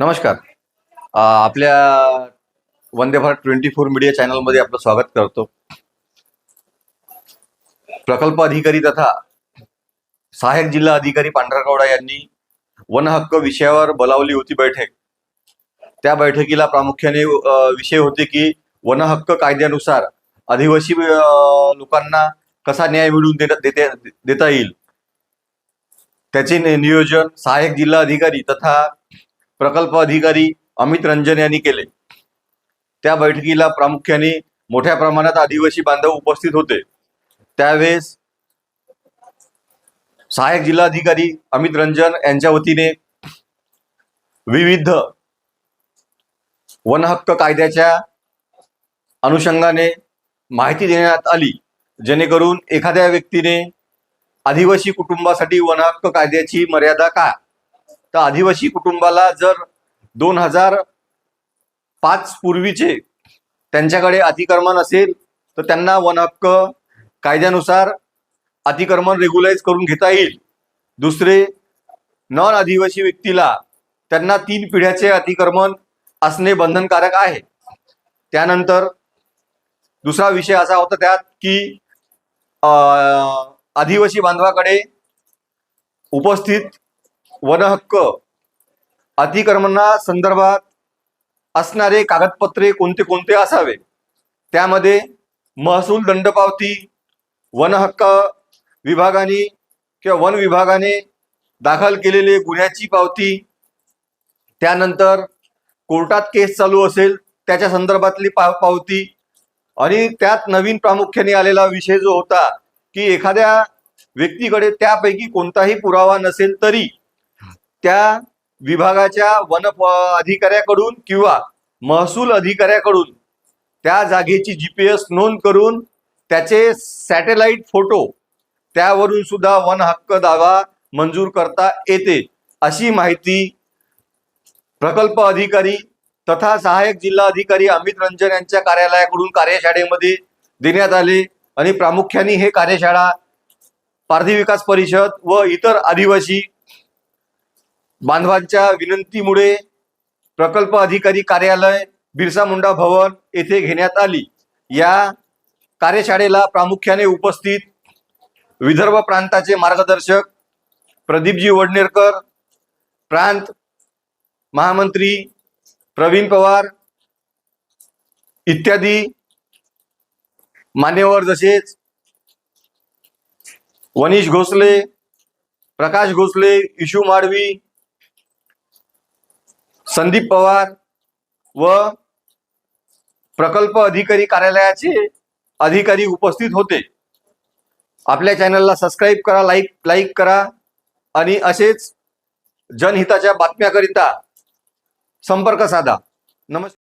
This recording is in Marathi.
नमस्कार. आपल्या Vande Bharat twenty four media चॅनलमध्ये आपलं स्वागत करतो. प्रकल्प अधिकारी तथा सहाय्यक जिल्हा अधिकारी पांढरकवडा यांनी वन हक्क विषयावर बोलावली होती बैठक. त्या बैठकीला प्रामुख्याने विषय होते की वन हक्क कायद्यानुसार आदिवासी लोकांना कसा न्याय मिळवून देता देते- देता येईल. त्याचे नियोजन सहाय्यक जिल्हा अधिकारी तथा प्रकल्प अधिकारी अमित रंजन यांनी केले. त्या बैठकीला प्रामुख्याने मोठ्या प्रमाणात आदिवासी बांधव उपस्थित होते. त्यावेळेस सहाय्यक जिल्हाधिकारी अमित रंजन यांच्या वतीने विविध वन हक्क कायद्याच्या अनुषंगाने माहिती देण्यात आली. जेणेकरून एखाद्या व्यक्तीने आदिवासी कुटुंबासाठी वन हक्क कायद्याची मर्यादा काय तर आदिवासी कुटुंबाला जर दोन हजार पाच पूर्वीचे त्यांच्याकडे अतिक्रमण असेल तर त्यांना वन हक्क कायद्यानुसार अतिक्रमण रेग्युलाइज करून घेता येईल. दुसरे नॉन आदिवासी व्यक्तीला त्यांना तीन पिढ्याचे अतिक्रमण असणे बंधनकारक आहे. त्यानंतर दुसरा विषय असा होता त्यात की आदिवासी बांधवाकडे उपस्थित वनहक्क अतिक्रमणा संदर्भात असणारे कागदपत्रे कोणते कोणते असावे? त्यामध्ये महसूल दंडपावती वनहक्क विभागाने किंवा वन विभागाने दाखल केलेले गुन्ह्याची पावती त्यानंतर कोर्टात केस चालू असेल त्याच्या संदर्भातली पा पावती आणि त्यात नवीन प्रामुख्याने आलेला विषय जो होता की एखाद्या व्यक्तीकडे त्यापैकी कोणताही पुरावा नसेल तरी त्या विभागाच्या वन प- अधिकाऱ्याकडून किंवा महसूल अधिकाऱ्याकडून त्या जागेची जी पी एस नोंद करून त्याचे सॅटेलाइट फोटो त्यावरून सुद्धा वन हक्क दावा मंजूर करता येते अशी माहिती प्रकल्प अधिकारी तथा सहाय्यक जिल्हा अधिकारी अमित रंजन यांच्या कार्यालयाकडून कार्यशाळेमध्ये देण्यात आले आणि प्रामुख्याने हे कार्यशाळा पारधी विकास परिषद व इतर आदिवासी बांधवांच्या विनंतीमुळे प्रकल्प अधिकारी कार्यालय बिरसा मुंडा भवन येथे घेण्यात आली. या कार्यशाळेला प्रामुख्याने उपस्थित विदर्भ प्रांताचे मार्गदर्शक प्रदीपजी वडनेरकर प्रांत महामंत्री प्रवीण पवार इत्यादी मान्यवर जसेच वनीश घोसले प्रकाश घोसले इशू माडवी संदीप पवार व प्रकल्प अधिकारी कार्यालयाचे अधिकारी उपस्थित होते. आपल्या चॅनलला सबस्क्राईब करा लाईक लाईक करा आणि असेच जनहिताच्या बातम्याकरिता संपर्क साधा. नमस्कार.